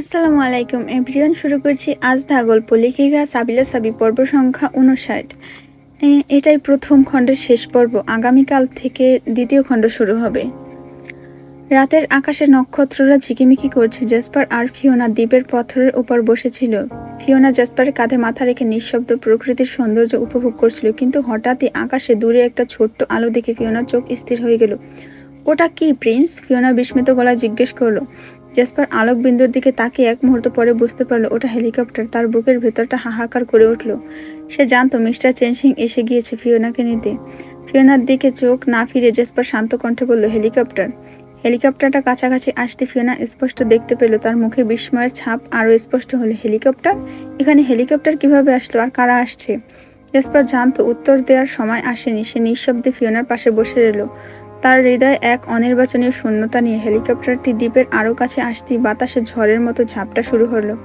আসসালামু আলাইকুম, এভরিওয়ান, শুরু করছি আজ দা গল্প লেখিকা সাবিলা সাবি পর্ব সংখ্যা উনষাট এটাই প্রথম খণ্ডের শেষ পর্ব। আগামীকাল থেকে দ্বিতীয় খণ্ড শুরু হবে। রাতের আকাশে নক্ষত্ররা ঝিকিমিকি করছে। জেসপার আর ফিওনা দ্বীপের পথরের উপর বসেছিল। ফিওনা জেসপারের কাঁধে মাথা রেখে নিঃশব্দ প্রকৃতির সৌন্দর্য উপভোগ করছিল, কিন্তু হঠাৎই আকাশে দূরে একটা ছোট্ট আলো দেখে ফিওনার চোখ স্থির হয়ে গেল। ওটা কি, প্রিন্স? ফিওনা বিস্মিত গলায় জিজ্ঞেস করল। জেসপার আলোক বিন্দুর দিকে তাকিয়ে এক মুহূর্ত পরে বুঝতে পারল, ওটা হেলিকপ্টার। তার বুকের ভেতরটা হাহাকার করে উঠল। সে জানতো মিস্টার চেনসিং এসে গিয়েছে ফিওনাকে নিতে। ফিওনার দিকে চোখ না ফিরে জেসপার শান্ত কণ্ঠে বলল, হেলিকপ্টার? হেলিকপ্টারটা কাছাকাছি আসতে ফিওনা স্পষ্ট দেখতে পেল। তার মুখে বিস্ময়ের ছাপ আরও স্পষ্ট হলো, হেলিকপ্টার? এখানে হেলিকপ্টার কীভাবে আসলো আর কারা আসছে? জেসপার জানতো উত্তর দেওয়ার সময় আসেনি। সে নিঃশব্দে ফিওনার পাশে বসে রইল। তার হৃদয় এক অনির্বাচনীয় শূন্যতা নিয়ে হেলিকপ্টারটি দ্বীপের আরও কাছে আসতেই বাতাসে ঝড়ের মতো ঝাপটা শুরু হলো।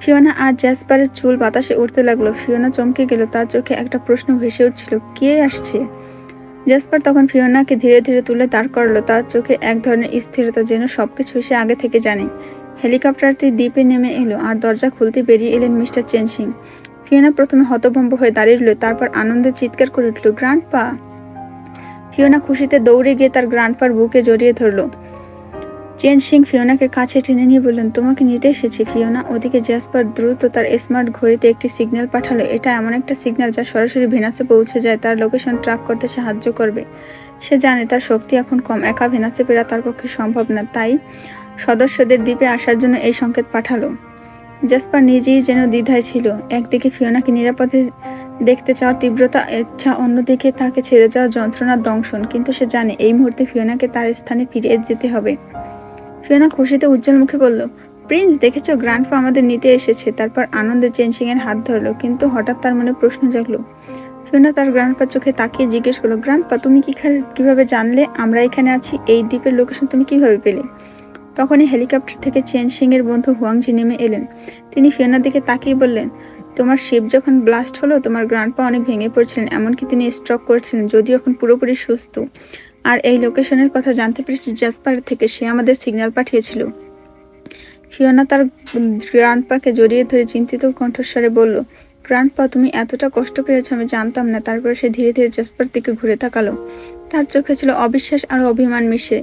ফিওনা আর জ্যাসপারের চুল বাতাসে উঠতে লাগল। ফিওনা চমকে গেল। তার চোখে একটা প্রশ্ন ভেসে উঠছিল, কে আসছে? জ্যাসপার তখন ফিওনাকে ধীরে ধীরে তুলে দাঁড় করল। তার চোখে এক ধরনের স্থিরতা যেন সবকিছু সে আগে থেকে জানে। হেলিকপ্টারটি দ্বীপে নেমে এলো আর দরজা খুলতে বেরিয়ে এলেন মিস্টার চেনসিং। ফিওনা প্রথমে হতভম্ব হয়ে দাঁড়িয়ে রইল, তারপর আনন্দে চিৎকার করে উঠল গ্রান্ড পা ফিওনা খুশিতে দৌড়ে গিয়ে তার গ্রান্ডপার বুকে জড়িয়ে ধরলো। চেন সিং ফিওনাকে কাছে টেনে নিয়ে বললেন, তোমাকে নিতে এসেছি, ফিওনা। ওদিকে জ্যাসপার দ্রুত তার স্মার্ট ঘড়িতে একটি সিগন্যাল পাঠালো। এটা এমন একটা সিগন্যাল যা সরাসরি ভেনাসে পৌঁছে যায়, তার লোকেশন ট্র্যাক করতে সাহায্য করবে। সে জানে তার শক্তি এখন কম, একা ভেনাসে ফেরা তার পক্ষে সম্ভব না, তাই সদস্যদের দ্বীপে আসার জন্য এই সংকেত পাঠালো। জাসপার নিজেই যেন দ্বিধায় ছিল। একদিকে ফিওনাকে নিরাপদে দেখতে চাওয়ার তীব্রতা, ইচ্ছা অন্যদিকে তাকে ছেড়ে যাওয়ার যন্ত্রণার দংশন। কিন্তু সে জানে এই মুহূর্তে ফিওনাকে তার স্থানে ফিরিয়ে যেতে হবে। ফিওনা খুশিতে উজ্জ্বল মুখে বলল, প্রিন্স, দেখেছ, গ্র্যান্ডপা আমাদের নিতে এসেছে। তারপর আনন্দে চেনসিং এর হাত ধরলো, কিন্তু হঠাৎ তার মনে প্রশ্ন জাগলো। ফিওনা তার গ্র্যান্ডপার চোখে তাকিয়ে জিজ্ঞেস করল, গ্র্যান্ডপা, তুমি কি কীভাবে জানলে আমরা এখানে আছি? এই দ্বীপের লোকেশন তুমি কীভাবে পেলে? তখনই হেলিকপ্টার থেকে চেন সিং এর বন্ধু হুয়াংজি নেমে এলেন। তিনি ফিওনার দিকে তাকিয়ে বললেন তোমার শিপ যখন ব্লাস্ট হলো, তোমার গ্রান্ডপা অনেক ভেঙে পড়ছিলেন, এমনকি তিনি স্ট্রক করেছিলেন, যদিও এখন পুরোপুরি সুস্থ। আর এই লোকেশনের কথা জানতে পেরেছি জাসপার থেকে, সে আমাদের সিগন্যাল পাঠিয়েছিল। ফিওনা তার গ্রান্ডপাকে জড়িয়ে ধরে চিন্তিত কণ্ঠস্বরে বলল গ্রান্ডপা তুমি এতটা কষ্ট পেয়েছ, আমি জানতাম না। তারপর সে ধীরে ধীরে জাসপার দিকে ঘুরে তাকালো। তার চোখে ছিল অবিশ্বাস আর অভিমান মিশে।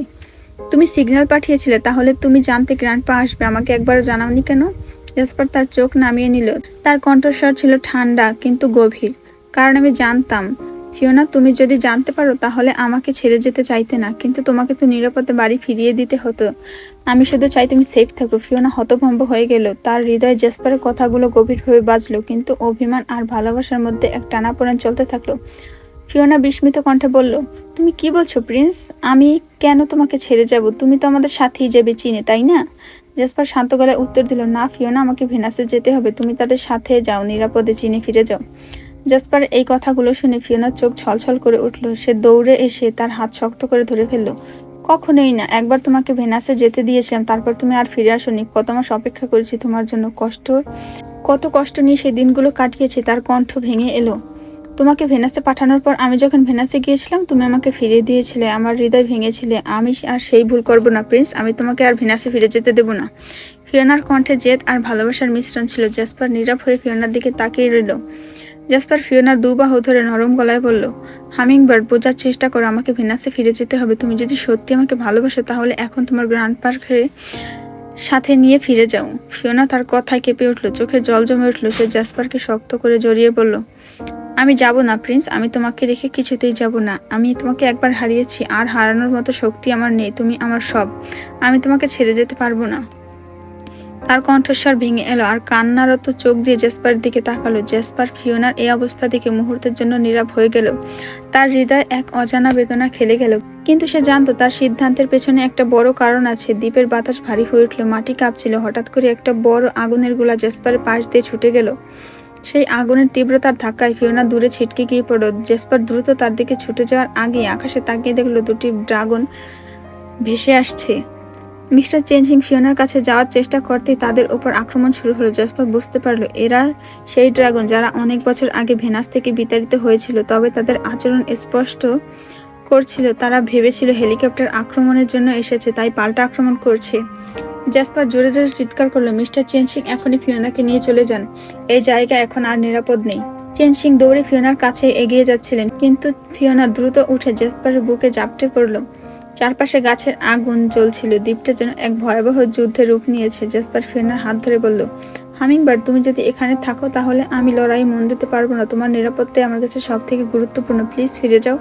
তুমি সিগন্যাল পাঠিয়েছিলে, তাহলে তুমি জানতে গ্র্যান্ডপা আসবে, আমাকে একবারও জানাওনি কেন? জাসপার তার চোখ নামিয়ে নিল। তার কণ্ঠস্বর ছিল ঠান্ডা, কিন্তু গভীর। কারণ আমি জানতাম, ফিওনা, তুমি যদি জানতে পারো, তাহলে আমাকে ছেড়ে যেতে চাইতে না, কিন্তু তোমাকে তো নিরাপদে বাড়ি ফিরিয়ে দিতে হতো। আমি শুধু চাই তুমি সেফ থাকো। ফিওনা হতভম্ব হয়ে গেল। তার হৃদয়ে জেসপারের কথাগুলো গভীরভাবে বাজলো, কিন্তু অভিমান আর ভালোবাসার মধ্যে এক টানাপোড়েন চলতে থাকল। ফিওনা বিস্মিত কণ্ঠে বলল, তুমি কি বলছো প্রিন্স? আমি কেন তোমাকে ছেড়ে যাব? তুমি তো আমাদের সাথেই যাবে, চীনে, তাই না? জেসপার শান্ত গলায় উত্তর দিল, না, ফিওনা, আমাকে ভেনাসে যেতে হবে। তুমি তাদের সাথে যাও, নিরাপদে চীনে ফিরে যাও। জাসপার এই কথাগুলো শুনে ফিওনার চোখ ছলছল করে উঠল। সে দৌড়ে এসে তার হাত শক্ত করে ধরে ফেলল, কখনোই না, একবার তোমাকে ভেনাসে যেতে দিয়েছিলাম, তারপর তুমি আর ফিরে আসোনি। কত মাস অপেক্ষা করেছি তোমার জন্য কষ্ট, কত কষ্ট নিয়ে সেই দিনগুলো কাটিয়েছি, তার কণ্ঠ ভেঙে এলো। তোমাকে ভেনাসে পাঠানোর পর আমি যখন ভেনাসে গিয়েছিলাম, তুমি আমাকে ফিরিয়ে দিয়েছিলে, আমার হৃদয় ভেঙেছিলে। আমি আর সেই ভুল করব না, প্রিন্স। আমি তোমাকে আর ভেনাসে ফিরে যেতে দেব না। ফিওনার কণ্ঠে জেদ আর ভালোবাসার মিশ্রণ ছিল। জাসপার নীরব হয়ে ফিওনার দিকে তাকিয়ে রইল। জাসপার ফিওনার দু বাহু ধরে নরম গলায় বলল হামিং বার্ড বোঝার চেষ্টা করো, আমাকে ভেনাসে ফিরে যেতে হবে। তুমি যদি সত্যি আমাকে ভালোবাসো, তাহলে এখন তোমার গ্র্যান্ড পার্কে সাথে নিয়ে ফিরে যাও। ফিওনা তার কথায় কেঁপে উঠল। চোখে জল জমে উঠল। সে জাসপারকে শক্ত করে জড়িয়ে বলল আমি যাব না, প্রিন্স। আমি তোমাকে রেখে কিছুতেই যাব না। আমি তোমাকে একবার হারিয়েছি, আর হারানোর মতো শক্তি আমার নেই, তুমি আমার সব। আমি তোমাকে ছেড়ে যেতে পারব না। তার কণ্ঠস্বর ভেঙে এলো, আর কান্নারত চোখ দিয়ে জেসপার দিকে তাকালো। জেসপার ফিওনার এই অবস্থা দেখে মুহূর্তের জন্য নীরব হয়ে গেল। তার হৃদয় এক অজানা বেদনা খেলে গেল। কিন্তু সে জানতো, তার সিদ্ধান্তের পেছনে একটা বড় কারণ আছে। দ্বীপের বাতাস ভারী হয়ে উঠল, মাটি কাঁপছিল। হঠাৎ করে একটা বড় আগুনের গোলা জেসপারের পাশ দিয়ে ছুটে গেল। সেই আগুনের তীব্রতার ধাক্কায় ফিওনা দূরে ছিটকে গিয়ে পড়ল। জেসপার দ্রুত তার দিকে ছুটে যাওয়ার আগে আকাশে তাকিয়ে দেখল দুটি ড্রাগন ভেসে আসছে। মিস্টার চেনজিং ফিওনার কাছে যাওয়ার চেষ্টা করতেই তাদের ওপর আক্রমণ শুরু হলো। জসপার বুঝতে পারল, এরা সেই ড্রাগন যারা অনেক বছর আগে ভেনাস থেকে বিতাড়িত হয়েছিল, তবে তাদের আচরণ স্পষ্ট করছিল। তারা ভেবেছিল হেলিকপ্টার আক্রমণের জন্য এসেছে, তাই পাল্টা আক্রমণ করছে। জাসপার জোরে জোরে চিৎকার করল, মিস্টার চেনসিং, এখনই ফিওনাকে নিয়ে চলে যান। এই জায়গা এখন আর নিরাপদ নেই। চেনসিং দৌড়ে ফিওনার কাছে এগিয়ে যাচ্ছিলেন, কিন্তু ফিওনা দ্রুত উঠে জেসপারের বুকে জাপটে পড়ল। চারপাশে গাছের আগুন জ্বলছিল, দ্বীপটা যেন এক ভয়াবহ যুদ্ধের রূপ নিয়েছে। জেসপার ফিওনার হাত ধরে বলল হামিংবার্ড তুমি যদি এখানে থাকো, তাহলে আমি লড়াই মন দিতে পারব না। তোমার নিরাপত্তাই আমার কাছে সব থেকে গুরুত্বপূর্ণ। প্লিজ ফিরে যাও।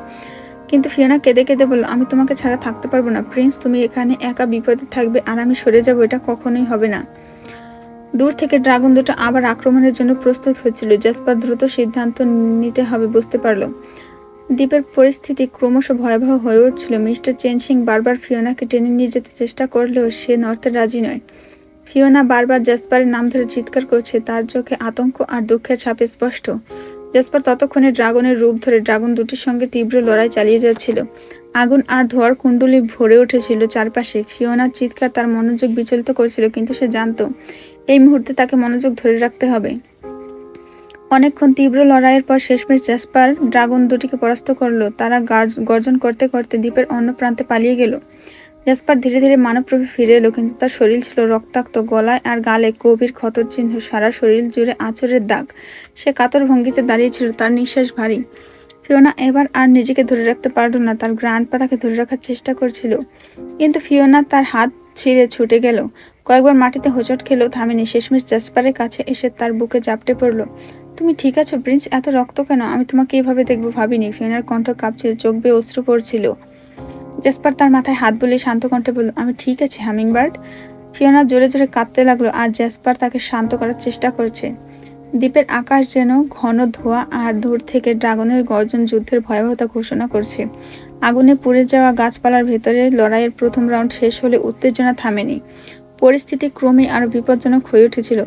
কিন্তু ফিওনা কেঁদে কেঁদে বলল, আমি তোমাকে ছাড়া থাকতে পারব না, প্রিন্স। তুমি এখানে একা বিপদে থাকবে আর আমি সরে যাব, এটা কখনোই হবে না। দূর থেকে ড্রাগন দুটো আবার আক্রমণের জন্য প্রস্তুত হচ্ছিল। জাসপার দ্রুত সিদ্ধান্ত নিতে হবে বুঝতে পারল। দ্বীপের পরিস্থিতি ক্রমশ ভয়াবহ হয়ে উঠছিল। মিস্টার চেনসিং বারবার ফিওনাকে টেনে নিয়ে যেতে চেষ্টা করলেও সে নর্থে রাজি নয়। ফিওনা বারবার জাসপারের নাম ধরে চিৎকার করছে। তার চোখে আতঙ্ক আর দুঃখের ছাপ স্পষ্ট। জাসপার ততক্ষণে ড্রাগনের রূপ ধরে ড্রাগন দুটির সঙ্গে তীব্র লড়াই চালিয়ে যাচ্ছিল। আগুন আর ধোয়ার কুণ্ডলি ভরে উঠেছিল চারপাশে। ফিওনার চিৎকার তার মনোযোগ বিচলিত করেছিল, কিন্তু সে জানত, এই মুহূর্তে তাকে মনোযোগ ধরে রাখতে হবে। অনেকক্ষণ তীব্র লড়াইয়ের পর শেষমেশ জাসপার ড্রাগন দুটিকে পরাস্ত করল। তারা গার্জ- গর্জন করতে করতে দ্বীপের অন্য প্রান্তে পালিয়ে গেল। জাসপার ধীরে ধীরে মানবরূপে ফিরে এলো, কিন্তু তার শরীর ছিল রক্তাক্ত গলায় আর গালে গভীর ক্ষতর চিহ্ন। সারা শরীর জুড়ে আঁচড়ের দাগ। সে কাতর ভঙ্গিতে দাঁড়িয়েছিল তার নিঃশ্বাস ভারী। ফিওনা এবার আর নিজেকে ধরে রাখতে পারল না, তার গ্র্যান্ড পা তাকে ধরে রাখার চেষ্টা করছিল। কিন্তু ফিওনা তার হাত ছিঁড়ে ছুটে গেল। কয়েকবার মাটিতে হোঁচট খেলেও থামেনি। শেষমেশ জাসপারের কাছে এসে তার বুকে জাপটে পড়ল, তুমি ঠিক আছো প্রিন্স? এত রক্ত কেন? আমি তোমাকে এভাবে দেখব ভাবিনি। ফিওনার কণ্ঠ কাঁপছিল, চোখ বেয়ে অশ্রু পড়ছিল। জাসপার তার মাথায় হাত বুলিয়ে শান্ত কণ্ঠে বলল, আমি ঠিক আছি, হামিংবার্ড। ফিওনা জোরে জোরে কাঁদতে লাগল আর জাসপার তাকে শান্ত করার চেষ্টা করছে। দ্বীপের আকাশ যেন ঘন ধোঁয়া আর দূর থেকে ড্রাগনের গর্জন যুদ্ধের ভয়াবহতা ঘোষণা করছে। আগুনে পুড়ে যাওয়া গাছপালার ভেতরে লড়াইয়ের প্রথম রাউন্ড শেষ হলে উত্তেজনা থামেনি। পরিস্থিতি ক্রমে আরও বিপজ্জনক হয়ে উঠেছিল।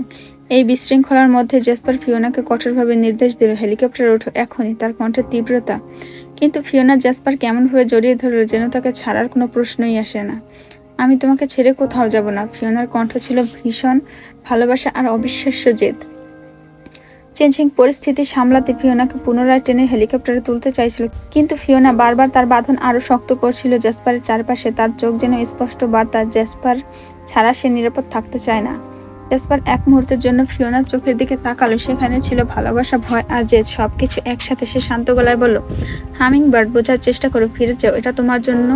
এই বিশৃঙ্খলার মধ্যে জেসপার ফিওনাকে কঠোরভাবে নির্দেশ দিল, হেলিকপ্টার ওঠো এখনই। তার কণ্ঠের তীব্রতা। কিন্তু ফিওনা জাসপার কেমনভাবে জড়িয়ে ধরল যেন তাকে ছাড়ার কোনো প্রশ্নই আসে না। আমি তোমাকে ছেড়ে কোথাও যাব না। ফিওনার কণ্ঠ ছিল ভীষণ ভালোবাসা আর অবিশ্বাস্য জেদ। চেনসিং পরিস্থিতি সামলাতে ফিওনাকে পুনরায় টেনে হেলিকপ্টারে তুলতে চাইছিল, কিন্তু ফিওনা বারবার তার বাঁধন আরও শক্ত করছিল। জেসপারের চারপাশে তার চোখ যেন স্পষ্ট বার্তা, জেসপার ছাড়া সে নিরাপদ থাকতে চায় না। জেসপার এক মুহূর্তের জন্য ফিওনার চোখের দিকে তাকালো। সেখানে ছিল ভালোবাসা, ভয় আর জেদ। সবকিছু একসাথে সে শান্ত গলায় বলল হামিং বার্ড বোঝার চেষ্টা করো, ফিরে যাও। এটা তোমার জন্য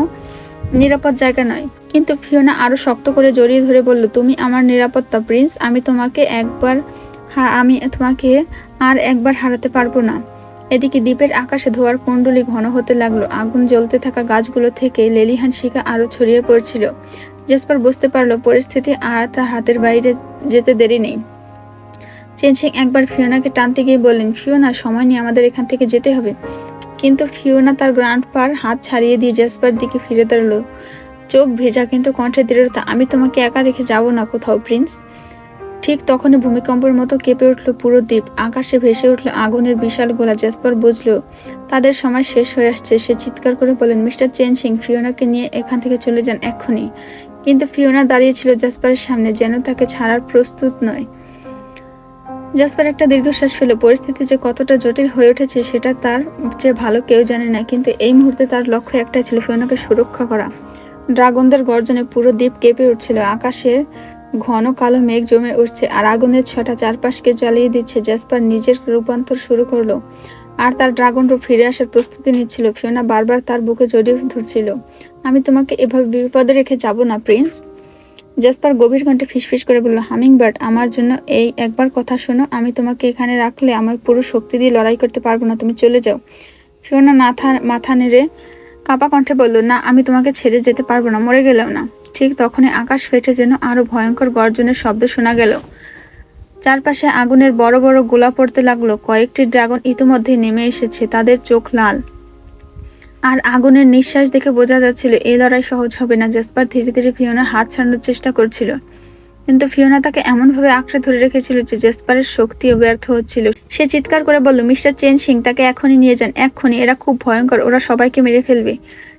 নিরাপদ জায়গা নয়। কিন্তু ফিওনা আরও শক্ত করে জড়িয়ে ধরে বলল, তুমি আমার নিরাপত্তা, প্রিন্স। আমি তোমাকে একবার আমি তোমাকে আর একবার হারাতে পারব না। এদিকে দ্বীপের আকাশে ধোয়ার কুণ্ডলি ঘন হতে লাগল। আগুন জ্বলতে থাকা গাছগুলো থেকে লেলিহান শিকা আরও ছড়িয়ে পড়ছিল। জেসপার বুঝতে পারল পরিস্থিতি আর তার হাতের বাইরে যেতে দেরি নেই। চেনসিং একবার ফিওনাকে টানতে গিয়ে বললেন, ফিওনা, সময় নিয়ে আমাদের এখান থেকে যেতে হবে। কিন্তু ফিওনা তার গ্রান্ড পার হাত ছাড়িয়ে দিয়ে জেসপার দিকে ফিরে দাঁড়াল। চোখ ভেজা, কিন্তু কণ্ঠে দৃঢ়তা। আমি তোমাকে একা রেখে যাব না কোথাও, প্রিন্স। ঠিক তখনই ভূমিকম্পের মতো কেঁপে উঠল পুরো দ্বীপ। আকাশে ভেসে উঠল আগুনের বিশাল গোলা। জেসপার বুঝলো, তাদের সময় শেষ হয়ে আসছে। সে চিৎকার করে বলেন মিস্টার চেনসিং, ফিওনাকে নিয়ে এখান থেকে চলে যান এক্ষুনি। কিন্তু ফিওনা দাঁড়িয়ে ছিল জাসপারের সামনে, যেন তাকে ছাড়ার প্রস্তুত নয়। জাসপার একটা দীর্ঘশ্বাস ফেল, পরিস্থিতি যে কতটা জটিল হয়ে উঠেছে সেটা তার চেয়ে ভালো কেউ জানে না, কিন্তু এই মুহূর্তে তার লক্ষ্য একটাই ছিল ফিওনাকে সুরক্ষা করা। ড্রাগনদের গর্জনে পুরো দ্বীপ কেঁপে উঠছিল, আকাশে ঘন কালো মেঘ জমে উঠছে আর আগুনের ছটা চারপাশকে জ্বালিয়ে দিচ্ছে। জাসপার নিজের রূপান্তর শুরু করল আর তার ড্রাগন রূপ ফিরে আসার প্রস্তুতি নিচ্ছিল। ফিওনা বারবার তার বুকে জড়িয়ে ধরছিল। আমি তোমাকে এভাবে বিপদে রেখে যাব না, প্রিন্স। জাসপার গভীর কণ্ঠে ফিসফিস করে বলল হামিং বার্ড আমার জন্য এই একবার কথা শোনো। আমি তোমাকে এখানে রাখলে আমার পুরো শক্তি দিয়ে লড়াই করতে পারব না। তুমি চলে যাও। ফিওনা মাথা মাথা নেড়ে কাপা কণ্ঠে বলল, না, আমি তোমাকে ছেড়ে যেতে পারব না, মরে গেলেও না। ঠিক তখনই আকাশ ফেটে যেন আরও ভয়ঙ্কর গর্জনের শব্দ শোনা গেল। চারপাশে আগুনের বড় বড় গোলা পড়তে লাগল। কয়েকটি ড্রাগন ইতিমধ্যেই নেমে এসেছে, তাদের চোখ লাল। আর আগুনের নিঃশ্বাস দেখে বোঝা যাচ্ছিল এই লড়াই সহজ হবে না। জাসপার ধীরে ধীরে ফিওনার হাত ছাড়ানোর চেষ্টা করছিল। কিন্তু ফিওনা তাকে এমনভাবে আঁকড়ে ধরে রেখেছিল যে জেসপারের শক্তিও ব্যর্থ হচ্ছিল। সে চিৎকার করে বলল, মিস্টার চেন সিং, তাকে এখনই নিয়ে যান এক্ষুনি এরা খুব ভয়ঙ্কর, ওরা সবাইকে মেরে ফেলবে।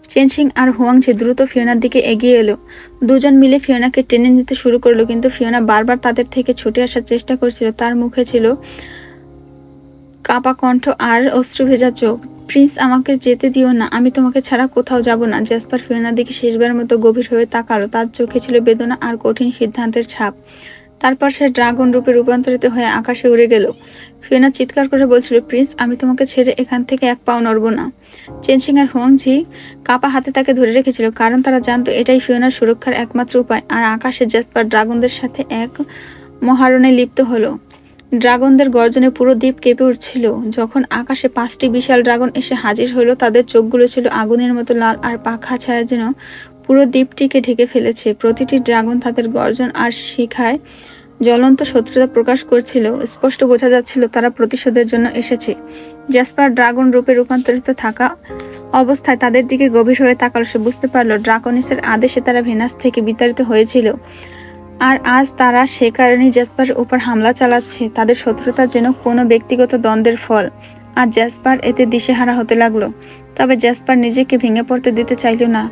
চেন সিং আর হুয়াংঝে দ্রুত ফিওনার দিকে এগিয়ে এলো। দুজন মিলে ফিওনাকে টেনে নিতে শুরু করল, কিন্তু ফিওনা বারবার তাদের থেকে ছুটে আসার চেষ্টা করছিল। তার মুখে ছিল কাপা কণ্ঠ আর অশ্রু ভেজা চোখ। প্রিন্স, আমাকে যেতে দিও না। আমি তোমাকে ছাড়া কোথাও যাব না। জ্যাসপার ফিওনার দিকে শেষবার মতো গভীরভাবে তাকালো। তার চোখে ছিল বেদনা আর কঠিন সিদ্ধান্তের ছাপ। তারপর সে ড্রাগন রূপে রূপান্তরিত হয়ে আকাশে উড়ে গেল। ফিওনা চিৎকার করে বলছিল, প্রিন্স, আমি তোমাকে ছেড়ে এখান থেকে এক পাও নড়ব না। চেনসিং আর হোংঝি কাপা হাতে তাকে ধরে রেখেছিল, কারণ তারা জানতো এটাই ফিওনার সুরক্ষার একমাত্র উপায়। আর আকাশে জ্যাসপার ড্রাগনদের সাথে এক মহারণে লিপ্ত হলো। ড্রাগনদের গর্জনে পুরো দ্বীপ কেঁপে উঠছিল। যখন আকাশে পাঁচটি বিশাল ড্রাগন এসে হাজির হলো, তাদের চোখগুলো ছিল আগুনের মতো লাল আর পাখা ছায়া যেন পুরো দ্বীপটিকে ঢেকে ফেলেছে। প্রতিটি ড্রাগন তাদের গর্জন আর শিখায় জ্বলন্ত শত্রুতা প্রকাশ করছিল। স্পষ্ট বোঝা যাচ্ছিল তারা প্রতিশোধের জন্য এসেছে। জ্যাসপার ড্রাগন রূপে রূপান্তরিত থাকা অবস্থায় তাদের দিকে গভীর হয়ে তাকালো। সে বুঝতে পারল, ড্রাগনিসের আদেশে তারা ভেনাস থেকে বিতাড়িত হয়েছিল। আর আজ তারা সে কারণেই জ্যাসপারের উপর হামলা চালাচ্ছে। তাদের শত্রুতা যেন কোনো ব্যক্তিগত দ্বন্দ্বের ফল। আর জ্যাসপার এতে দিশেহারা হতে লাগল। তবে জ্যাসপার নিজেকে ভেঙে পড়তে দিতে চাইল না।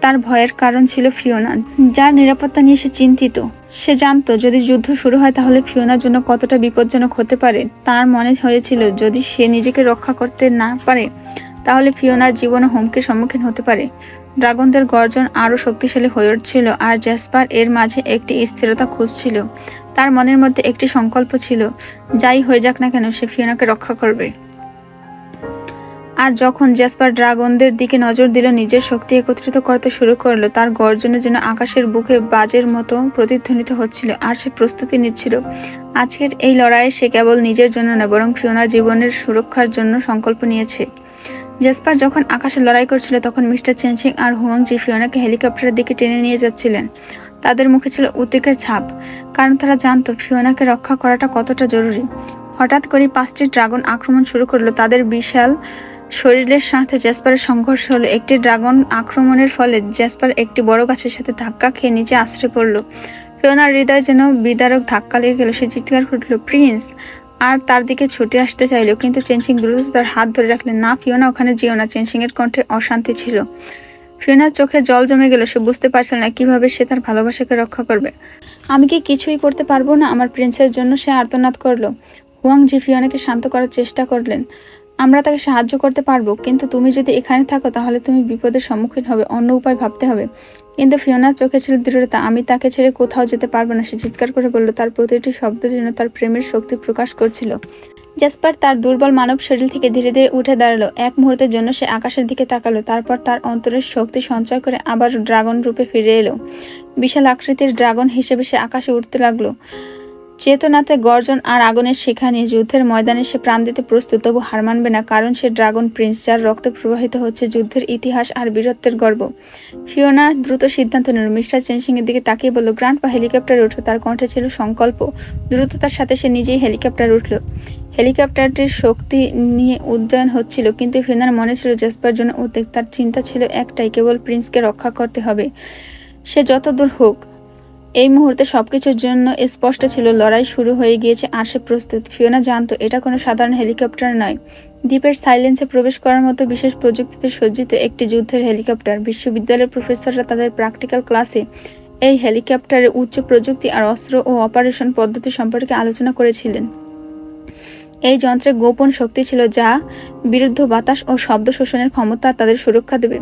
তার ভয়ের কারণ ছিল ফিওনা, যার নিরাপত্তা নিয়ে সে চিন্তিত। সে জানত, যদি যুদ্ধ শুরু হয় তাহলে ফিওনার জন্য কতটা বিপজ্জনক হতে পারে। তার মনে হয়েছিল, যদি সে নিজেকে রক্ষা করতে না পারে, তাহলে ফিওনার জীবনও হুমকির সম্মুখীন হতে পারে। ড্রাগনদের গর্জন আরও শক্তিশালী হয়ে উঠছিল আর জ্যাসপার এর মাঝে একটি স্থিরতা খুঁজছিল। তার মনের মধ্যে একটি সংকল্প ছিল, যাই হয়ে যাক না কেন, সে ফিওনাকে রক্ষা করবে। আর যখন জ্যাসপার ড্রাগনদের দিকে নজর দিল, নিজের শক্তি একত্রিত করতে শুরু করল, তার গর্জনে যেন আকাশের বুকে বাজের মতো প্রতিধ্বনিত হচ্ছিল আর সে প্রস্তুতি নিচ্ছিল, আজকের এই লড়াইয়ে সে কেবল নিজের জন্য না, বরং ফিওনার জীবনের সুরক্ষার জন্য সংকল্প নিয়েছে। জেসপার যখন আকাশে লড়াই করছিল, তখন মিস্টার চেনসিং আর হুয়াংজি ফিওনাকে হেলিকপ্টারের দিকে টেনে নিয়ে যাচ্ছিলেন। তাদের মুখে ছিল উদ্বেগের ছাপ, কারণ তারা জানতো ফিওনাকে রক্ষা করাটা কতটা জরুরি। হঠাৎ করে পাঁচটি ড্রাগন আক্রমণ শুরু করল। তাদের বিশাল শরীরের সাথে জ্যাসপারের সংঘর্ষ হলো। একটি ড্রাগন আক্রমণের ফলে জ্যাসপার একটি বড় গাছের সাথে ধাক্কা খেয়ে নিচে আশ্রে পড়ল। ফিওনার হৃদয় যেন বিদারক ধাক্কা লেগে গেল, সে চিৎকার করল, প্রিন্স আর তার দিকে ছুটে আসতে চাইলো কিন্তু চেনসিং দ্রুত তার হাত ধরে রাখলেন না, ফিওনা ওখানে যেও না। চেনসিং এর কণ্ঠে অশান্তি ছিল। ফিওনার চোখে জল জমে গেল, সে বুঝতে পারছিল না কীভাবে সে তার ভালোবাসাকে রক্ষা করবে। আমি কি কিছুই করতে পারব না? আমার প্রিন্সের জন্য সে আর্তনাদ করল। হুয়াং জি ফিওনাকে শান্ত করার চেষ্টা করলেন। আমরা তাকে সাহায্য করতে পারব, কিন্তু তুমি যদি এখানে থাকো তাহলে তুমি বিপদের সম্মুখীন হবে, অন্য উপায় ভাবতে হবে। কিন্তু ফিওনার চোখে ছিল দৃঢ়তা, আমি তাকে ছেড়ে কোথাও যেতে পারব না, সে চিৎকার করে বলল, তার প্রতিটি শব্দ যেন তার প্রেমের শক্তি প্রকাশ করছিল। জাসপার তার দুর্বল মানব শরীর থেকে ধীরে ধীরে উঠে দাঁড়াল। এক মুহূর্তের জন্য সে আকাশের দিকে তাকালো, তারপর তার অন্তরের শক্তি সঞ্চয় করে আবার ড্রাগন রূপে ফিরে এলো। বিশাল আকৃতির ড্রাগন হিসেবে সে আকাশে উঠতে লাগল। চেতনাতে গর্জন আর আগুনের শিখা নিয়ে যুদ্ধের ময়দানে সে প্রাণ দিতে প্রস্তুত, তবু হার মানবে না, কারণ সে ড্রাগন প্রিন্স, যার রক্তে প্রবাহিত হচ্ছে যুদ্ধের ইতিহাস আর বীরত্বের গর্ব। ফিওনা দ্রুত সিদ্ধান্ত নিল। মিস্টার চেনসিং এর দিকে তাকিয়ে বলল, গ্রান্ট বা হেলিকপ্টার উঠল তার কণ্ঠে ছিল সংকল্প। দ্রুততার সাথে সে নিজেই হেলিকপ্টার উঠল। হেলিকপ্টারটির শক্তি নিয়ে উদ্যয়ন হচ্ছিল, কিন্তু ফিওনার মনে ছিল জেসপার জন্য উদ্বেগ। তার চিন্তা ছিল একটাই, কেবল প্রিন্সকে রক্ষা করতে হবে। সে যত দূর হোক এই মুহূর্তে সবকিছুর জন্য স্পষ্ট ছিল, লড়াই শুরু হয়ে গিয়েছে, আর সে প্রস্তুত। ফিওনা জানতো, এটা কোনো সাধারণ হেলিকপ্টার নয়। দ্বীপের সাইলেন্সে প্রবেশ করার মতো বিশেষ প্রযুক্তিতে সজ্জিত একটি যুদ্ধের হেলিকপ্টার। বিশ্ববিদ্যালয়ের প্রফেসররা তাদের প্র্যাকটিক্যাল ক্লাসে এই হেলিকপ্টারে উচ্চ প্রযুক্তি আর অস্ত্র ও অপারেশন পদ্ধতি সম্পর্কে আলোচনা করেছিলেন। এই যন্ত্রে গোপন শক্তি ছিল যা বিরুদ্ধ বাতাস ও শব্দ শোষণের ক্ষমতা তাদের সুরক্ষা দেবে।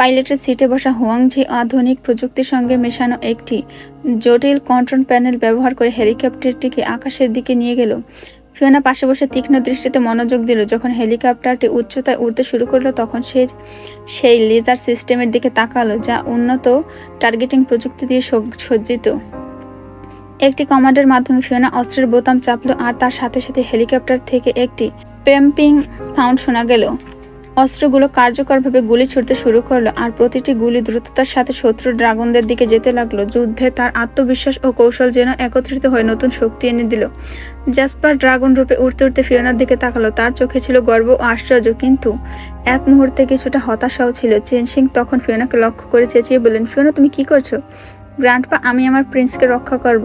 পাইলটের সিটে বসা হুয়াংঝি আধুনিক প্রযুক্তির সঙ্গে মেশানো একটি জটিল কন্ট্রোল প্যানেল ব্যবহার করে হেলিকপ্টারটিকে আকাশের দিকে নিয়ে গেল। ফিওনা পাশে বসে তীক্ষ্ণ দৃষ্টিতে মনোযোগ দিল। যখন হেলিকপ্টারটি উচ্চতায় উঠতে শুরু করল, তখন সে সেই লেজার সিস্টেমের দিকে তাকালো, যা উন্নত টার্গেটিং প্রযুক্তি দিয়ে সজ্জিত। একটি কমান্ডের মাধ্যমে ফিওনা অস্ত্রের বোতাম চাপলো, আর তার সাথে সাথে হেলিকপ্টার থেকে একটি পেম্পিং সাউন্ড শোনা গেল। অস্ত্রগুলো কার্যকরভাবে গুলি ছুটতে শুরু করল আর প্রতিটি গুলি দ্রুততার সাথে শত্রু ড্রাগনদের দিকে যেতে লাগল। যুদ্ধে তার আত্মবিশ্বাস ও কৌশল যেন একত্রিত হয়ে নতুন শক্তি এনে দিল। জাসপার ড্রাগন রূপে উঠতে উঠতে ফিওনার দিকে তাকালো। তার চোখে ছিল গর্ব ও আশ্চর্য, কিন্তু এক মুহূর্তে কিছুটা হতাশাও ছিল। চেনসিং তখন ফিওনাকে লক্ষ্য করে চেঁচিয়ে বললেন, ফিওনা, তুমি কি করছ? গ্রান্টপা আমি আমার প্রিন্সকে রক্ষা করব।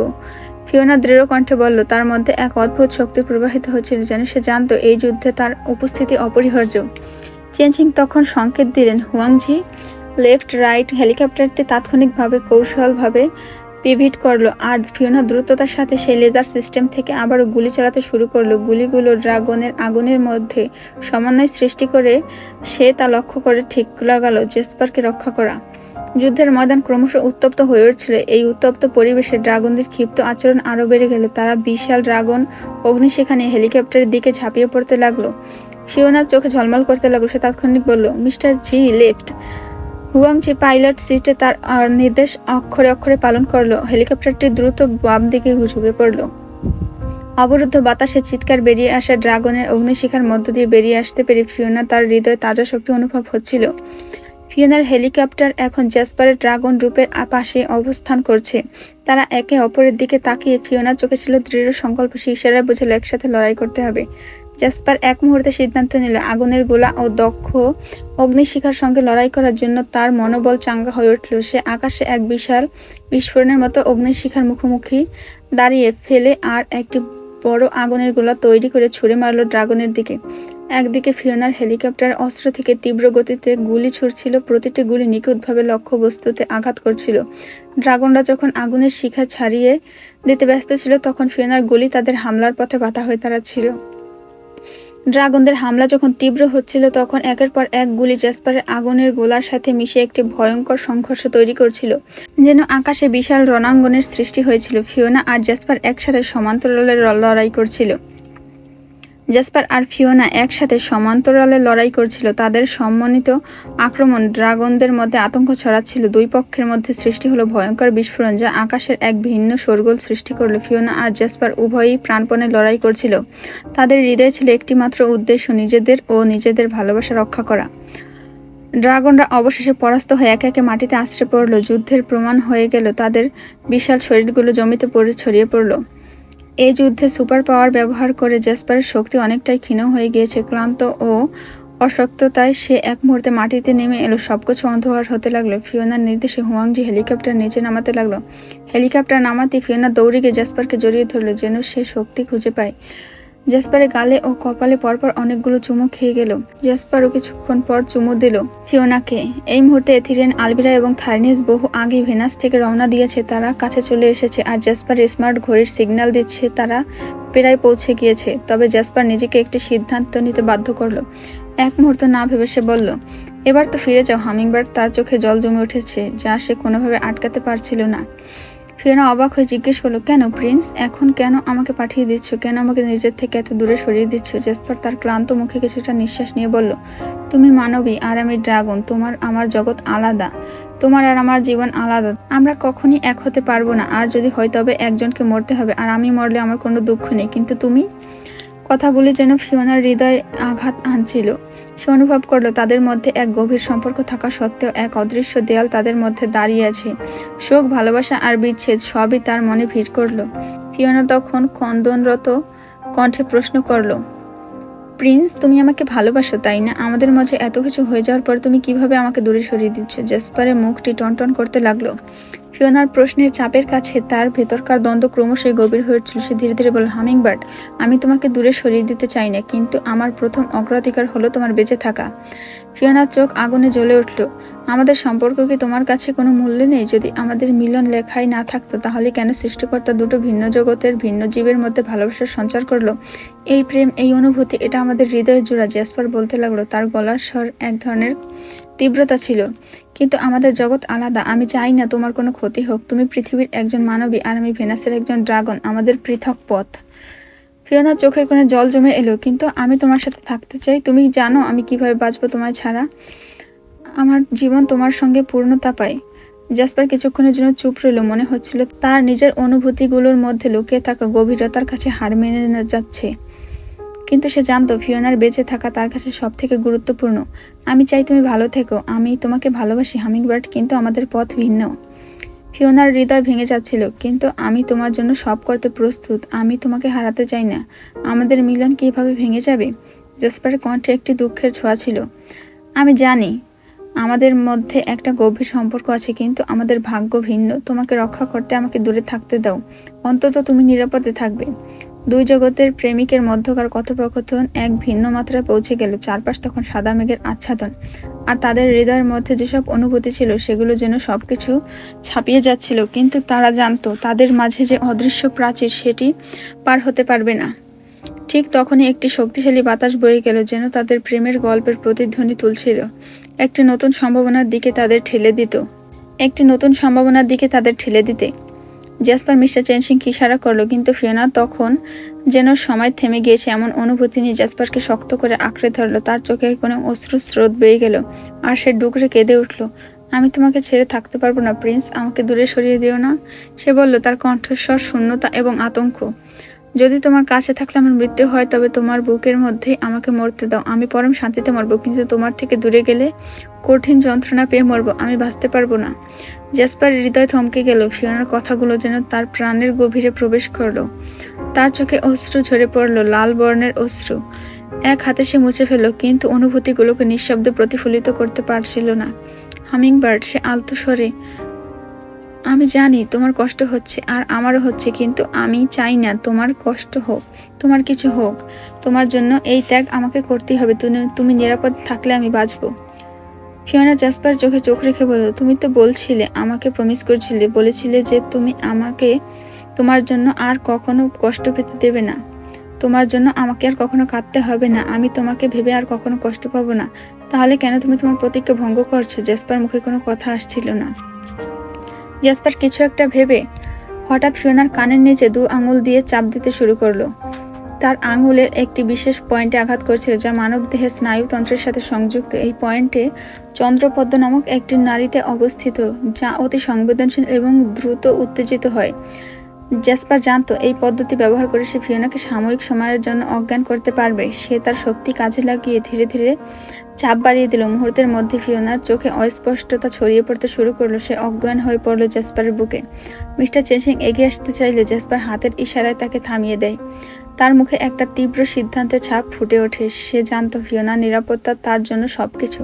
ফিওনা দৃঢ় কণ্ঠে বলল, তার মধ্যে এক অদ্ভুত শক্তি প্রবাহিত হচ্ছিল যেন সে জানতো এই যুদ্ধে তার উপস্থিতি অপরিহার্য। চেনসিং তখন সংকেত দিলেন হুয়াংঝি। লেফট, রাইট হেলিকপ্টারটি তাৎক্ষণিকভাবে, কৌশলভাবে পিভিট করল আর ফিওনা দ্রুততার সাথে সেই লেজার সিস্টেম থেকে আবারও গুলি চালাতে শুরু করল। গুলিগুলো ড্রাগনের আগুনের মধ্যে সমন্বয় সৃষ্টি করে সে তা লক্ষ্য করে ঠিক লাগালো, জেসপারকে রক্ষা করা। যুদ্ধের ময়দান ক্রমশ উত্তপ্ত হয়ে উঠছিল। এই উত্তপ্ত পরিবেশে ড্রাগনদের ক্ষিপ্ত আচরণ আরও বেড়ে গেল। তারা বিশাল ড্রাগন অগ্নিশিখা নিয়ে হেলিকপ্টারের দিকে ঝাঁপিয়ে পড়তে লাগল। ফিওনার চোখে ঝলমল করতে লাগল। সে তাৎক্ষণিক বলল, mister G left. Huangchi pilot সিটে তার নির্দেশ অক্ষরে অক্ষরে পালন করল, হেলিকপ্টারটি দ্রুত বাম দিকে ঝুঁকে পড়ল। অবরুদ্ধ বাতাসে চিৎকার বেরিয়ে আসা ড্রাগনের অগ্নিশিখার মধ্য দিয়ে বেরিয়ে আসতে পেরে ফিওনা তার হৃদয়ে তাজা শক্তি অনুভব হচ্ছিল। ফিওনার হেলিকপ্টার এখন জ্যাসপারের ড্রাগন রূপের পাশে অবস্থান করছে। তারা একে অপরের দিকে তাকিয়ে ফিওনার চোখে ছিল দৃঢ় সংকল্প, সে ইশারায় বোঝালো, একসাথে লড়াই করতে হবে। জ্যাসপার এক মুহূর্তে সিদ্ধান্ত নিল, আগুনের গোলা ও দক্ষ অগ্নিশিখার সঙ্গে লড়াই করার জন্য তার মনোবল চাঙ্গা হয়ে উঠল। সে আকাশে এক বিশাল বিস্ফোরণের মতো অগ্নিশিখার মুখোমুখি দাঁড়িয়ে ফেলে আর একটি বড় আগুনের গোলা তৈরি করে ছুড়ে মারল ড্রাগনের দিকে। একদিকে ফিওনার হেলিকপ্টার অস্ত্র থেকে তীব্র গতিতে গুলি ছুড়ছিল, প্রতিটি গুলি নিখুঁতভাবে লক্ষ্যবস্তুতে আঘাত করছিল। ড্রাগনরা যখন আগুনের শিখা ছাড়িয়ে দিতে ব্যস্ত ছিল, তখন ফিওনার গুলি তাদের হামলার পথে বাধা হয়ে দাঁড়াচ্ছিল। ড্রাগনদের হামলা যখন তীব্র হচ্ছিল, তখন একের পর এক গুলি জ্যাসপারের আগুনের গোলার সাথে মিশে একটি ভয়ঙ্কর সংঘর্ষ তৈরি করছিল, যেন আকাশে বিশাল রণাঙ্গনের সৃষ্টি হয়েছিল। ফিওনা আর জ্যাসপার একসাথে সমান্তরালে লড়াই করছিল। জ্যাসপার আর ফিওনা একসাথে সমান্তরালে লড়াই করছিল। তাদের সম্মানিত আক্রমণ ড্রাগনদের মধ্যে আতঙ্ক ছড়াচ্ছিল। দুই পক্ষের মধ্যে সৃষ্টি হলো ভয়ঙ্কর বিস্ফোরণ, যা আকাশের এক ভিন্ন শোরগোল সৃষ্টি করল। ফিওনা আর জ্যাসপার উভয়ই প্রাণপণে লড়াই করছিল। তাদের হৃদয় ছিল একটি মাত্র উদ্দেশ্য, নিজেদের ও নিজেদের ভালোবাসা রক্ষা করা। ড্রাগনরা অবশেষে পরাস্ত হয়ে একে একে মাটিতে আশ্রে পড়ল। যুদ্ধের প্রমাণ হয়ে গেল, তাদের বিশাল শরীরগুলো জমিতে পড়ে ছড়িয়ে পড়ল। এই যুদ্ধে সুপার পাওয়ার ব্যবহার করে জেসপারের শক্তি অনেকটাই ক্ষীণ হয়ে গিয়েছে, ক্লান্ত ও অশক্ততায় সে এক মুহূর্তে মাটিতে নেমে এলো। সবকিছু অন্ধকার হতে লাগল। ফিওনার নির্দেশে হুয়াংজি হেলিকপ্টার নিচে নামাতে লাগল। হেলিকপ্টার নামাতে ফিওনা দৌড়ে গিয়ে জাসপারকে জড়িয়ে ধরলো, যেন সে শক্তি খুঁজে পায়। জাসপারের গালে ও কপালে পরপর অনেকগুলো চুমু খেয়ে গেল। জাসপারও কিছুক্ষণ পর চুমু দিল। ফিওনাকে। এই মুহূর্তে এথিরিয়ান আলবিরা এবং থার্নিস বহু আগে ভেনাস থেকে রওনা দিয়েছে, তারা কাছে চলে এসেছে আর জাসপার স্মার্ট ঘড়ির সিগন্যাল দিচ্ছে, তারা প্রায় পৌঁছে গিয়েছে। তবে জাসপার নিজেকে একটি সিদ্ধান্ত নিতে বাধ্য করল। এক মুহূর্ত না ভেবে সে বলল, এবার তো ফিরে যাও হামিংবার্ড তার চোখে জল জমে উঠেছে, যা সে কোনোভাবে আটকাতে পারছিল না। ফিওনা অবাক হয়ে জিজ্ঞেস করল, কেন প্রিন্স? এখন কেন আমাকে পাঠিয়ে দিচ্ছ? কেন আমাকে নিজের থেকে এত দূরে সরিয়ে দিচ্ছ? জেসপার তার ক্লান্ত মুখে কিছুটা নিঃশ্বাস নিয়ে বলল, তুমি মানবী, আর আমি ড্রাগন, তোমার আমার জগৎ আলাদা, তোমার আর আমার জীবন আলাদা, আমরা কখনই এক হতে পারব না, আর যদি হয় তবে একজনকে মরতে হবে, আর আমি মরলে আমার কোনো দুঃখ নেই, কিন্তু তুমি? কথাগুলি যেন ফিওনার হৃদয় আঘাত আনছিল। সে অনুভব করল তাদের মধ্যে এক গভীর সম্পর্ক থাকা সত্ত্বেও এক অদৃশ্য দেয়াল তাদের মধ্যে দাঁড়িয়ে আছে। শোক, ভালোবাসা আর বিচ্ছেদ সবই তার মনে ভিড় করল। ফিওনা তখন কন্দনরত কণ্ঠে প্রশ্ন করল প্রিন্স, তুমি আমাকে ভালোবাসো, তাই না? আমাদের মাঝে এত কিছু হয়ে যাওয়ার পর তুমি কীভাবে আমাকে দূরে সরিয়ে দিচ্ছ? জেসপারের মুখটি টনটন করতে লাগল। ফিওনার প্রশ্নের চাপের কাছে তার ভেতরকার দ্বন্দ্ব ক্রমশই গভীর হয়ে উঠছিল। সে ধীরে ধীরে বলল হামিং বার্ড আমি তোমাকে দূরে সরিয়ে দিতে চাই না, কিন্তু আমার প্রথম অগ্রাধিকার হলো তোমার বেঁচে থাকা। ফিওনার চোখ আগুনে জ্বলে উঠল। আমাদের সম্পর্ক কি তোমার কাছে কোনো মূল্য নেই? যদি আমাদের মিলন লেখাই না থাকতো, তাহলে কেন সৃষ্টিকর্তা দুটো ভিন্ন জগতের ভিন্ন জীবের মধ্যে ভালোবাসার সঞ্চার করল? এই প্রেম, এই অনুভূতি, এটা আমাদের হৃদয়ের জোড়া। জ্যাসপার বলতে লাগল, তার গলার স্বর এক ধরনের তীব্রতা ছিল। কিন্তু আমাদের জগৎ আলাদা। আমি চাই না তোমার কোনো ক্ষতি হোক। তুমি পৃথিবীর একজন মানবী আর আমি ভেনাসের একজন ড্রাগন। আমাদের পৃথক পথ। ফিওনার চোখের কোণে জল জমে এলো, কিন্তু আমি তোমার সাথে থাকতে চাই। তুমি জানো আমি কীভাবে বাঁচবো তোমায় ছাড়া। আমার জীবন তোমার সঙ্গে পূর্ণতা পায়। জাসপার কিছুক্ষণের জন্য চুপ রইল, মনে হচ্ছিল তার নিজের অনুভূতিগুলোর মধ্যে লুকিয়ে থাকা গভীরতার কাছে হার মেনে যাচ্ছে। কিন্তু সে জানতো ফিওনার বেঁচে থাকা তার কাছে সব থেকে গুরুত্বপূর্ণ। আমি চাই তুমি ভালো থেকো, আমি তোমাকে ভালোবাসি, হামিংবার্ড, কিন্তু আমাদের পথ ভিন্ন। ফিওনার হৃদয় ভেঙে যাচ্ছিল, কিন্তু আমি তোমার জন্য সব করতে প্রস্তুত, আমি তোমাকে হারাতে চাই না। আমাদের মিলন কীভাবে ভেঙে যাবে? জসপারের কণ্ঠে একটি দুঃখের ছোঁয়া ছিল। আমি জানি, আমাদের মধ্যে একটা গভীর সম্পর্ক আছে, কিন্তু আমাদের ভাগ্য ভিন্ন। তোমাকে রক্ষা করতে আমাকে দূরে থাকতে দাও। অন্তত তুমি নিরাপদে থাকবে। দুই জগতের প্রেমিকের মধ্যকার কথোপকথন এক ভিন্ন মাত্রায় পৌঁছে গেল চারপাশ তখন সাদা মেঘের আচ্ছাদন। আর তাদের হৃদয়ের মধ্যে যেসব অনুভূতি ছিল, সেগুলো যেন সবকিছু ছাপিয়ে যাচ্ছিল, কিন্তু তারা জানতো তাদের মাঝে যে অদৃশ্য প্রাচীর সেটি পার হতে পারবে না। ঠিক তখনই একটি শক্তিশালী বাতাস বয়ে গেল যেন তাদের প্রেমের গল্পের প্রতিধ্বনি তুলছিল। একটি নতুন সম্ভাবনার দিকে তাদের ঠেলে দিত। একটি নতুন সম্ভাবনার দিকে তাদের ঠেলে দিতে। জ্যাসপার মিস্টার চেনসিং ইশারা করল? কিন্তু ফিওনা তখন যেন সময় থেমে গিয়েছে, এমন অনুভূতি নিয়ে জ্যাসপারকে শক্ত করে আঁকড়ে ধরলো। তার চোখের কোনো অশ্রু স্রোত বেয়ে গেল। আর সে ডুকরে কেঁদে উঠল। আমি তোমাকে ছেড়ে থাকতে পারব না, প্রিন্স। আমাকে দূরে সরিয়ে দিও না। সে বলল, তার কণ্ঠস্বর শূন্যতা এবং আতঙ্ক। যদি তোমার কাছে থাকলে আমার মৃত্যু হয়, তবে তোমার বুকের মধ্যে আমাকে মরতে দাও। আমি পরম শান্তিতে মরবো, কিন্তু তোমার থেকে দূরে গেলে কঠিন যন্ত্রণা পেয়ে মরবো। আমি বাঁচতে পারব না। জ্যাসপার হৃদয় থমকে গেল। ফিওনার কথাগুলো যেন তার প্রাণের গভীরে প্রবেশ করল। তার চোখে অশ্রু ঝরে পড়ল, লাল বর্ণের অশ্রু। এক হাতে সে মুছে ফেলল, কিন্তু অনুভূতিগুলোকে নিঃশব্দে প্রতিফলিত করতে পারছিল না। হামিংবার্ড, সে আলতো স্বরে আমি জানি তোমার কষ্ট হচ্ছে আর আমারও হচ্ছে, কিন্তু আমি চাই না তোমার কষ্ট হোক, তোমার কিছু হোক। তোমার জন্য এই ত্যাগ আমাকে করতেই হবে। তুমি তুমি নিরাপদ থাকলে আমি বাঁচবো। ফিওনা জাসপার চোখে চোখ রেখে বলল, তুমি তো বলছিলে, আমাকে প্রমিস করছিলে, বলেছিলে যে তুমি আমাকে, তোমার জন্য আর কখনো কষ্ট পেতে দেবে না। তোমার জন্য আমাকে আর কখনো কাঁদতে হবে না। আমি তোমাকে ভেবে আর কখনো কষ্ট পাবো না। তাহলে কেন তুমি তোমার প্রতিজ্ঞা ভঙ্গ করছ? জাসপার মুখে কোনো কথা আসছিল না। জাসপার কিছু একটা ভেবে হঠাৎ ফিওনার কানের নিচে দু আঙুল দিয়ে চাপ দিতে শুরু করল। তার আঙুলের একটি বিশেষ পয়েন্টে আঘাত করছিল, যা মানবদেহের স্নায়ুতন্ত্রের সাথে সংযুক্ত। এই পয়েন্টে চন্দ্রপদ্ম নামক একটি নারীতে অবস্থিত, যা অতি সংবেদনশীল এবং দ্রুত উত্তেজিত হয়। জ্যাসপার জানতো এই পদ্ধতি ব্যবহার করে সে ফিওনাকে সাময়িক সময়ের জন্য অজ্ঞান করতে পারবে। সে তার শক্তি কাজে লাগিয়ে ধীরে ধীরে চাপ বাড়িয়ে দিল। মুহূর্তের মধ্যে ফিওনার চোখে অস্পষ্টতা ছড়িয়ে পড়তে শুরু করল। সে অজ্ঞান হয়ে পড়ল জ্যাসপারের বুকে। মিস্টার চেসিং এগিয়ে আসতে চাইলে জ্যাসপার হাতের ইশারায় তাকে থামিয়ে দেয়। তার মুখে একটা তীব্র সিদ্ধান্তের ছাপ ফুটে ওঠে। সে জানত ফিওনা নিরাপত্তা, তার জন্য সবকিছু।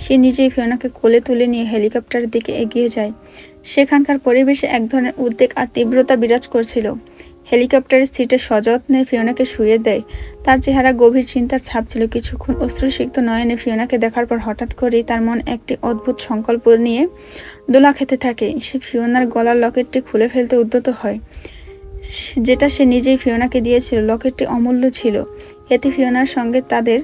সে নিজেই ফিওনাকে কোলে তুলে নিয়ে হেলিকপ্টারের দিকে এগিয়ে যায়। সেখানকার পরিবেশে এক ধরনের উদ্বেগ আর তীব্রতা বিরাজ করছিল। হেলিকপ্টারের সিটে সযত্নে ফিওনাকে শুয়ে দেয়। তার চেহারা গভীর চিন্তার ছাপ ছিল। কিছুক্ষণ অশ্রুসিক্ত নয়নে ফিওনাকে দেখার পর হঠাৎ করেই তার মন একটি অদ্ভুত সংকল্প নিয়ে দোলা খেতে থাকে। সে ফিওনার গলার লকেটটি খুলে ফেলতে উদ্যত হয়। যেটা সে নিজেই ফিওনাকে দিয়েছিল, লকেটটি অমূল্য ছিল। এতে ফিওনার সঙ্গে তাদের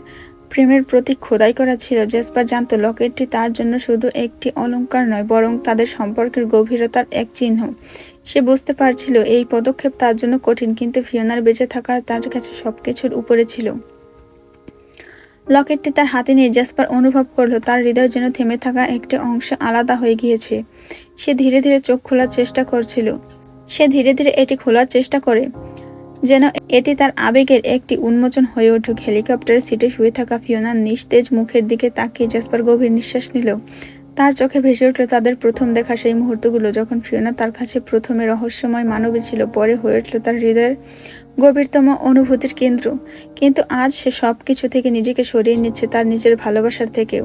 প্রেমের প্রতীক খোদাই করা ছিল। জেসপার জানত লকেটটি তার জন্য শুধু একটি অলঙ্কার নয়, বরং তাদের সম্পর্কের গভীরতার এক চিহ্ন। সে বুঝতে পারছিল, এই পদক্ষেপ তার জন্য কঠিন, কিন্তু ফিওনার বেঁচে থাকার তার কাছে সবকিছুর উপরে ছিল। লকেটটি তার হাতে নিয়ে জাসপার অনুভব করল, তার হৃদয় যেন থেমে থাকা একটি অংশ আলাদা হয়ে গিয়েছে। সে ধীরে ধীরে চোখ খোলার চেষ্টা করছিল। সে ধীরে ধীরে এটি খোলার চেষ্টা করে। যেন এটি তার আবেগের একটি উন্মোচন হয়ে উঠুক। হেলিকপ্টারের সিটে শুয়ে থাকা ফিওনার নিস্তেজ মুখের দিকে তাকিয়ে জাসপার গভীর নিঃশ্বাস নিল। তার চোখে ভেসে উঠল তাদের প্রথম দেখা সেই মুহূর্তগুলো যখন ফিওনা তার কাছে প্রথমে রহস্যময় মানবী ছিল, পরে হয়ে উঠল তার হৃদয়ের গভীরতম অনুভূতির কেন্দ্র। কিন্তু আজ সে সব কিছু থেকে নিজেকে সরিয়ে নিচ্ছে তার নিজের ভালোবাসার থেকেও।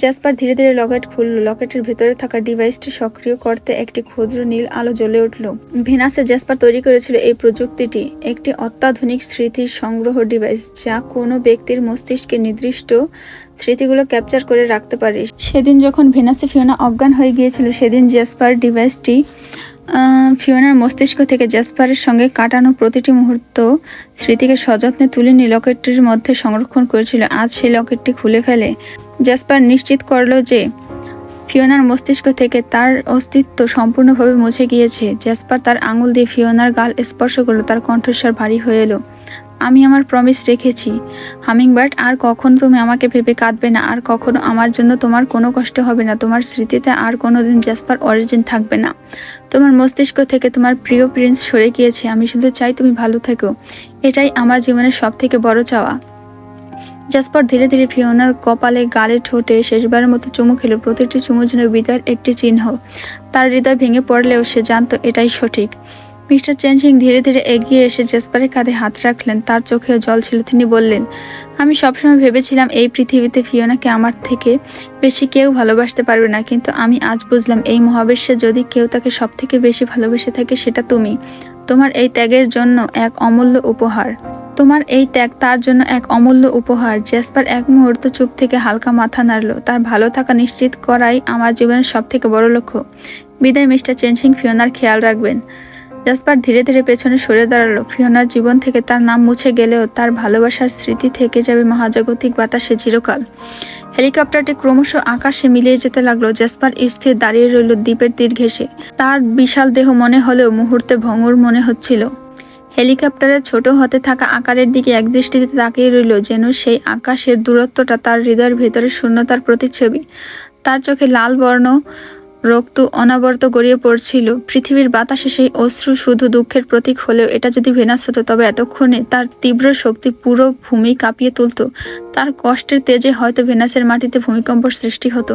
জ্যাসপার ধীরে ধীরে লকেট খুলল। লকেটের ভেতরে থাকা ডিভাইসটি সক্রিয় করতে একটি ক্ষুদ্র নীল আলো জ্বলে উঠল। ভিনাসে জ্যাসপার তৈরি করেছিল এই প্রযুক্তিটি। একটি অত্যাধুনিক স্মৃতির সংগ্রহ ডিভাইস যা কোনো ব্যক্তির মস্তিষ্কে নির্দিষ্ট স্মৃতিগুলো ক্যাপচার করে রাখতে পারে। সেদিন যখন ভিনাসে ফিওনা অজ্ঞান হয়ে গিয়েছিল, সেদিন জ্যাসপার ডিভাইসটি ফিওনার মস্তিষ্ক থেকে জ্যাসপারের সঙ্গে কাটানো প্রতিটি মুহূর্ত স্মৃতিকে সযত্নে তুলে নিয়ে লকেটটির মধ্যে সংরক্ষণ করেছিল। আজ সেই লকেটটি খুলে ফেলে। জ্যাসপার নিশ্চিত করল যে ফিওনার মস্তিষ্ক থেকে তার অস্তিত্ব সম্পূর্ণভাবে মুছে গিয়েছে। জ্যাসপার তার আঙুল দিয়ে ফিওনার গাল স্পর্শ করল। তার কণ্ঠস্বর ভারী হয়ে এলো। আমি আমার প্রমিস রেখেছি। হামিংবার্ড আর কখনো তুমি আমাকে ভেবে কাঁদবে না, আর কখনো আমার জন্য তোমার কোনো কষ্ট হবে না, তোমার স্মৃতিতে আর কোনো দিন জ্যাসপার অরিজিন থাকবে না। তোমার মস্তিষ্ক থেকে তোমার প্রিয় প্রিন্স সরে গিয়েছে, আমি শুধু চাই তুমি ভালো থেকো। এটাই আমার জীবনের সব থেকে বড় চাওয়া। জাসপার ধীরে ধীরে ফিওনার কপালে গালে ঠোঁটে শেষবারের মতো চুমু খেলো, প্রতিটি চুমু যেন বিদায়ের একটি চিহ্ন। তার হৃদয় ভেঙে পড়লেও সে জানতো এটাই সঠিক। মিস্টার চেনসিং ধীরে ধীরে এগিয়ে এসে জেসপারের কাঁধে হাত রাখলেন। তার চোখেও জল ছিল। তিনি বললেন, আমি সবসময় ভেবেছিলাম এই পৃথিবীতে ফিওনাকে আমার থেকে বেশি কেউ ভালোবাসতে পারবে না। কিন্তু আমি আজ বুঝলাম, এই মহাবিশ্বে যদি কেউ তাকে সব থেকে বেশি ভালোবেসে থাকে সেটা তুমি। তোমার এই ত্যাগের জন্য এক অমূল্য উপহার। তোমার এই ত্যাগ তার জন্য এক অমূল্য উপহার। জেসপার এক মুহূর্ত চুপ থেকে হালকা মাথা নাড়ল। তার ভালো থাকা নিশ্চিত করাই আমার জীবনের সব থেকে বড় লক্ষ্য। বিদায়, মিস্টার চেনসিং ফিওনার খেয়াল রাখবেন। জাসপার ধীরে ধীরে পেছনে সরে দাঁড়াল। ফিওনার জীবন থেকে তার নাম মুছে গেলেও তার ভালোবাসার স্মৃতি থেকে যাবে মহাজাগতিক বাতাসে চিরকাল। হেলিকপ্টারটি ক্রমশ আকাশে মিলিয়ে যেতে লাগল। জাসপার স্থির দাঁড়িয়ে রইল দ্বীপের তীর ঘেঁষে তার বিশাল দেহ মনে হলেও মুহূর্তে ভঙ্গুর মনে হচ্ছিল। হেলিকপ্টারের ছোট হতে থাকা আকারের দিকে একদৃষ্টিতে তাকিয়ে রইল যেন সেই আকাশের দূরত্বটা তার হৃদয়ের ভেতরে শূন্যতার প্রতিচ্ছবি। তার চোখে লাল বর্ণ রক্ত অনাবর্ত গড়িয়ে পড়ছিল। পৃথিবীর বাতাসে সেই অশ্রু শুধু দুঃখের প্রতীক হলেও এটা যদি ভেনাস হতো, তবে এতক্ষণে তার তীব্র শক্তি পুরো ভূমি কাঁপিয়ে তুলত। তার কষ্টের তেজে হয়তো ভেনাসের মাটিতে ভূমিকম্প সৃষ্টি হতো।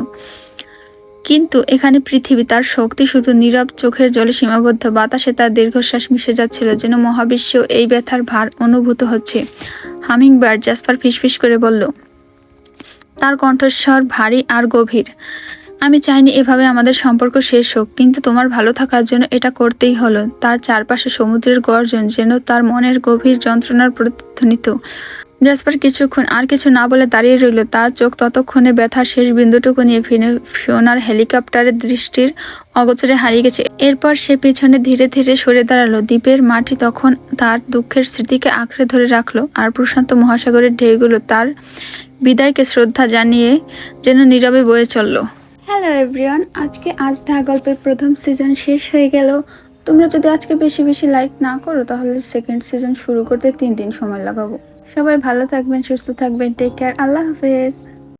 কিন্তু এখানে পৃথিবী, তার শক্তি শুধু নীরব চোখের জলে সীমাবদ্ধ। বাতাসে তার দীর্ঘশ্বাস মিশে যাচ্ছিল, যেন মহাবিশ্বেও এই ব্যথার ভার অনুভূত হচ্ছে। হামিং বার্ড জাসপার ফিসফিস করে বলল, তার কণ্ঠস্বর ভারী আর গভীর। আমি চাইনি এভাবে আমাদের সম্পর্ক শেষ হোক, কিন্তু তোমার ভালো থাকার জন্য এটা করতেই হলো। তার চারপাশে সমুদ্রের গর্জন যেন তার মনের গভীর যন্ত্রণার প্রতিধ্বনিত। জাসপার কিছুক্ষণ আর কিছু না বলে দাঁড়িয়ে রইল। তার চোখ ততক্ষণে ব্যথার শেষ বিন্দুটুকু নিয়ে ফিওনার হেলিকপ্টারের দৃষ্টির অগোচরে হারিয়ে গেছে। এরপর সে পিছনে ধীরে ধীরে সরে দাঁড়াল। দ্বীপের মাটি তখন তার দুঃখের স্মৃতিকে আঁকড়ে ধরে রাখল। আর প্রশান্ত মহাসাগরের ঢেউগুলো তার বিদায়কে শ্রদ্ধা জানিয়ে যেন নীরবে বয়ে চলল। হ্যালো এভরিওয়ান আজকে আজ ধা গল্পের প্রথম সিজন শেষ হয়ে গেল। তোমরা যদি আজকে বেশি বেশি লাইক না করো, তাহলে সেকেন্ড সিজন শুরু করতে তিন দিন সময় লাগাবো। সবাই ভালো থাকবেন, সুস্থ থাকবেন টেক কেয়ার আল্লাহ হাফেজ।